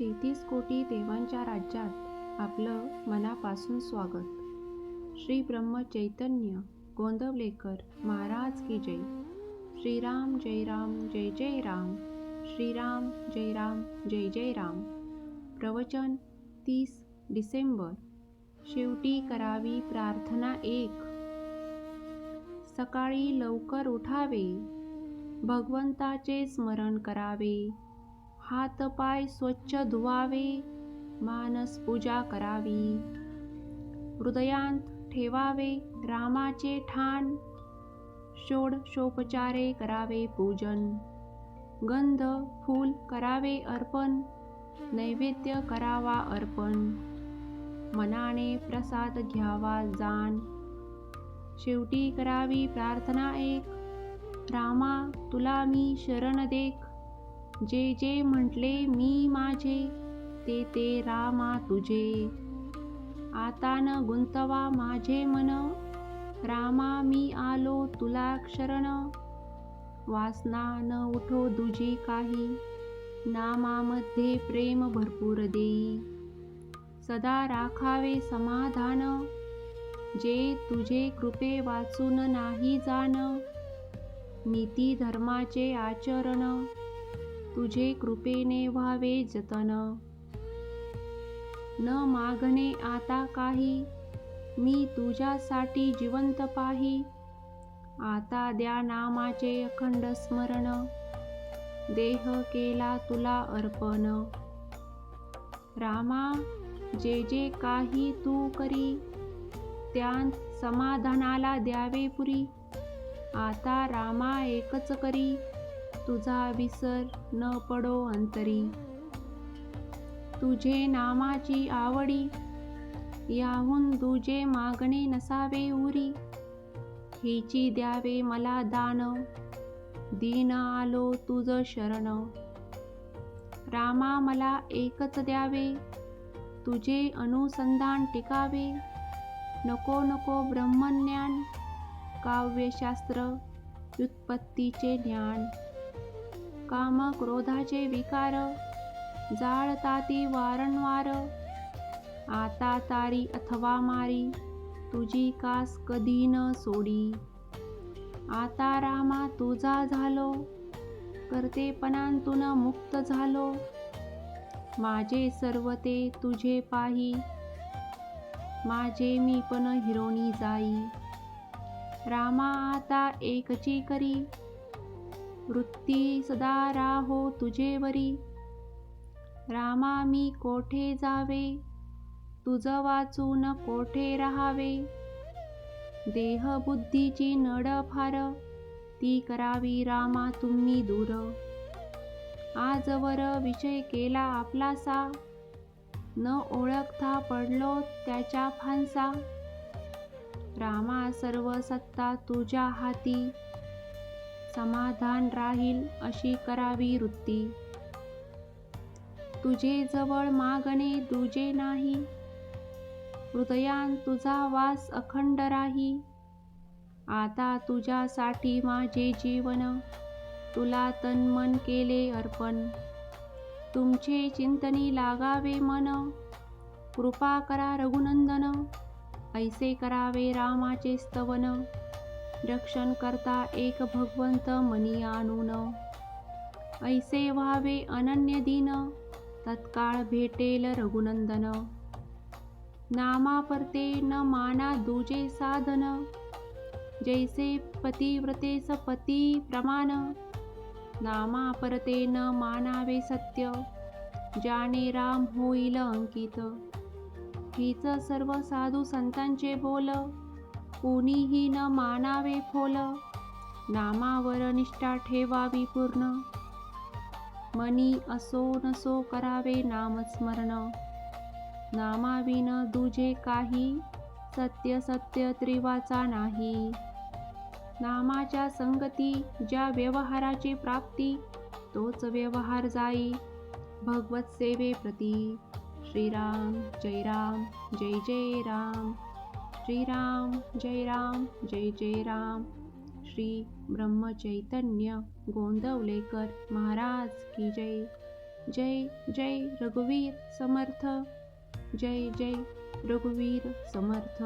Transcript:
तेहतीस कोटी देवांच्या राज्यात आपलं मनापासून स्वागत. श्री ब्रह्म चैतन्य गोंदवलेकर महाराज की जय. श्रीराम जय राम जय जय राम. श्रीराम जय राम जय जय राम. प्रवचन तीस डिसेंबर. शेवटी करावी प्रार्थना एक. सकाळी लवकर उठावे. भगवंताचे स्मरण करावे. हात पाय स्वच्छ धुवावे मानस पूजा करावी. हृदयांत ठेवावे रामाचे ठाण. षोडशोपचारे करावे पूजन. गंध फूल करावे अर्पण. नैवेद्य करावा अर्पण. मनाने प्रसाद घ्यावा जाण. शेवटी करावी प्रार्थना एक. रामा तुला मी शरण देख. जे जे म्हटले मी माझे ते ते रामा तुझे. आता न गुंतवा माझे मन. रामा मी आलो तुला क्षरण. वासना न उठो दुजी काही. नामामध्ये प्रेम भरपूर देई सदा राखावे समाधान. जे तुझे कृपे वाचून नाही जाण नीती धर्माचे आचरण. तुझे कृपेने व्हावे जतन. न मागणे आता काही मी तुझ्यासाठी जिवंत पाही. आता द्या नामाचे अखंड स्मरण. देह केला तुला अर्पण. रामा जे जे काही तू करी त्या समाधानाला द्यावे पुरी. आता रामा एकच करी. तुझा विसर न पडो अंतरी. तुझे नामाची आवडी याहून तुझे मागणे नसावे उरी. हिची द्यावे मला दान दीन आलो तुझ शरण. रामा मला एकच द्यावे तुझे अनुसंधान टिकावे. नको नको ब्रह्मज्ञान काव्यशास्त्र व्युत्पत्तीचे ज्ञान. काम क्रोधाचे विकार. जाळताती वारंवार आता तारी अथवा मारी तुझी कास कधी न सोडी. आता रामा तुझा झालो करतेपणांतून मुक्त झालो. माझे सर्व ते तुझे पाही माझे मी पण हिरोणी जाई. रामा आता एकची करी वृत्ती सदा राहो तुझेवरी रामा मी कोठे जावे? तुझ वाचून कोठे राहावे? देह बुद्धीची नड फार ती करावी रामा तुम्ही दूर. आजवर विषय केला आपलासा न ओळखता पडलो त्याच्या फांसा. रामा सर्व सत्ता तुझ्या हाती. समाधान राहील अशी करावी वृत्ती. तुझे जवळ मागणे दुजे नाही. हृदयान तुझा वास अखंड राही. आता तुझ्यासाठी माझे जीवन तुला तन्मन केले अर्पण. तुमचे चिंतनी लागावे मन. कृपा करा रघुनंदन ऐसे करावे रामाचे स्तवन. रक्षण करता एक भगवंत मनी आणून ऐसे व्हावे अनन्य दिन तत्काळ भेटेल रघुनंदन. नामापरते न माना दुजे साधन जैसे पतिव्रतेस पती प्रमाण. नामापरते न मानावे सत्य ज्याने राम होईल अंकित. हीच सर्व साधू संतांचे बोल. कुणीही न मानावे फोल नामावर निष्ठा ठेवावी पूर्ण. मनी असो नसो करावे नामस्मरण. नामाविन दुजे काही सत्य सत्य त्रिवाचा नाही. नामाच्या संगती ज्या व्यवहाराची प्राप्ती तोच व्यवहार जाई. भगवत सेवेप्रती श्रीराम जय राम जय जय राम. श्रीराम जय राम जय जय राम. श्री ब्रह्मचैतन्य गोंदवलेकर महाराज की जय. जय जय रघुवीर समर्थ. जय जय रघुवीर समर्थ.